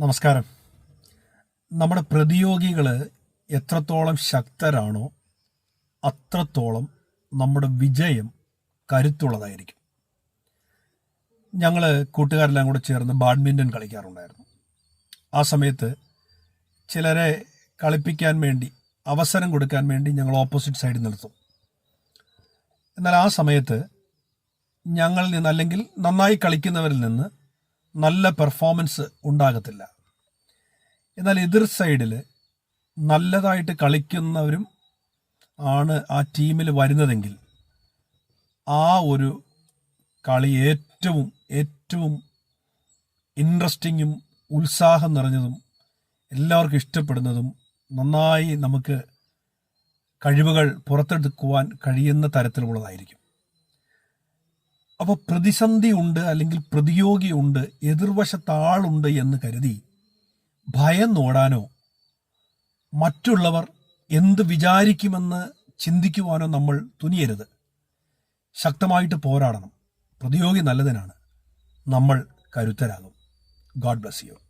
നമസ്കാരം. നമ്മുടെ പ്രതിയോഗികൾ എത്രത്തോളം ശക്തരാണോ അത്രത്തോളം നമ്മുടെ വിജയം കരുത്തുള്ളതായിരിക്കും. ഞങ്ങൾ കൂട്ടുകാരെല്ലാം കൂടെ ചേർന്ന് ബാഡ്മിന്റൺ കളിക്കാറുണ്ടായിരുന്നു. ആ സമയത്ത് ചിലരെ കളിപ്പിക്കാൻ വേണ്ടി അവസരം കൊടുക്കാൻ വേണ്ടി ഞങ്ങൾ ഓപ്പോസിറ്റ് സൈഡിൽ നിർത്തും. എന്നാൽ ആ സമയത്ത് ഞങ്ങളിൽ നിന്ന് അല്ലെങ്കിൽ നന്നായി കളിക്കുന്നവരിൽ നിന്ന് നല്ല പെർഫോമൻസ് ഉണ്ടാകത്തില്ല. എന്നാൽ എതിർ സൈഡിൽ നല്ലതായിട്ട് കളിക്കുന്നവരും ആണ് ആ ടീമിൽ വരുന്നതെങ്കിൽ ആ ഒരു കളി ഏറ്റവും ഏറ്റവും ഇൻട്രസ്റ്റിങ്ങും ഉത്സാഹം നിറഞ്ഞതും എല്ലാവർക്കും ഇഷ്ടപ്പെടുന്നതും നന്നായി നമുക്ക് കഴിവുകൾ പുറത്തെടുക്കുവാൻ കഴിയുന്ന തരത്തിലുള്ളതായിരിക്കും. അപ്പോൾ പ്രതിസന്ധി ഉണ്ട് അല്ലെങ്കിൽ പ്രതിയോഗിയുണ്ട് എതിർവശത്ത് ആളുണ്ട് എന്ന് കരുതി ഭയം നോടാനോ മറ്റുള്ളവർ എന്ത് വിചാരിക്കുമെന്ന് ചിന്തിക്കുവാനോ നമ്മൾ തുനിയരുത്. ശക്തമായിട്ട് പോരാടണം. പ്രതിയോഗി നല്ലതിനാണ്. നമ്മൾ കരുത്തരാകും. God bless you